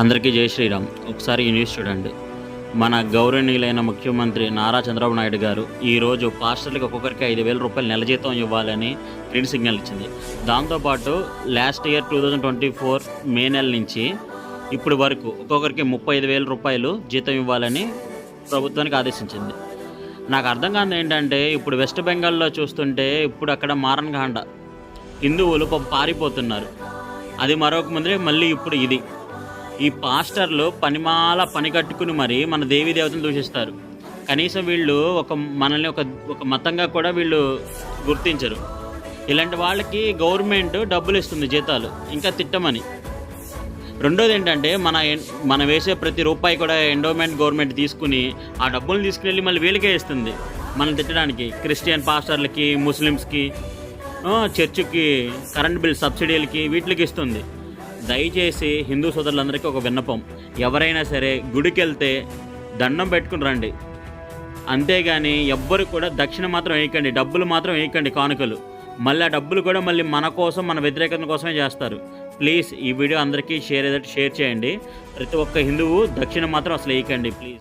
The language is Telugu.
అందరికీ జై శ్రీరామ్. ఒకసారి ఈ న్యూస్ చూడండి. మన గౌరవనీయులైన ముఖ్యమంత్రి నారా చంద్రబాబు నాయుడు గారు ఈరోజు పాస్టర్లకు ఒక్కొక్కరికి ఐదు వేల రూపాయలు నెల జీతం ఇవ్వాలని గ్రీన్ సిగ్నల్ ఇచ్చింది. దాంతోపాటు last year two thousand twenty four May నెల నుంచి ఇప్పుడు వరకు ఒక్కొక్కరికి ముప్పై ఐదు వేల రూపాయలు జీతం ఇవ్వాలని ప్రభుత్వానికి ఆదేశించింది. నాకు అర్థం కాదు ఏంటంటే ఇప్పుడు వెస్ట్ బెంగాల్లో చూస్తుంటే ఇప్పుడు అక్కడ మారన్ఘాండ హిందువులు పారిపోతున్నారు. అది మరొక ముందే మళ్ళీ ఇప్పుడు ఇది. ఈ పాస్టర్లు పనిమాల పని కట్టుకుని మరి మన దేవీ దేవతను దూషిస్తారు. కనీసం వీళ్ళు ఒక మనల్ని ఒక ఒక మతంగా కూడా వీళ్ళు గుర్తించరు. ఇలాంటి వాళ్ళకి గవర్నమెంట్ డబ్బులు ఇస్తుంది జీతాలు. ఇంకా తిట్టమని. రెండోది ఏంటంటే మన మనం వేసే ప్రతి రూపాయి కూడా ఎండోమెంట్ గవర్నమెంట్ తీసుకుని ఆ డబ్బులు తీసుకుని మళ్ళీ వీళ్ళకే ఇస్తుంది. మనం తిట్టడానికి క్రిస్టియన్ పాస్టర్లకి ముస్లిమ్స్కి చర్చికి కరెంట్ బిల్ సబ్సిడీలకి వీటికి ఇస్తుంది. దయచేసి హిందూ సోదరులందరికీ ఒక విన్నపం. ఎవరైనా సరే గుడికి వెళ్తే దండం పెట్టుకుని రండి. అంతేగాని ఎవ్వరు కూడా దక్షిణ మాత్రం వేయకండి డబ్బులు మాత్రం వేయకండి కానుకలు. మళ్ళీ ఆ డబ్బులు కూడా మళ్ళీ మన కోసం మన వ్యతిరేకత కోసమే చేస్తారు. ప్లీజ్ ఈ వీడియో అందరికీ షేర్ ఏదైతే షేర్ చేయండి. ప్రతి ఒక్క హిందువు దక్షిణ మాత్రం అసలు వేయకండి ప్లీజ్.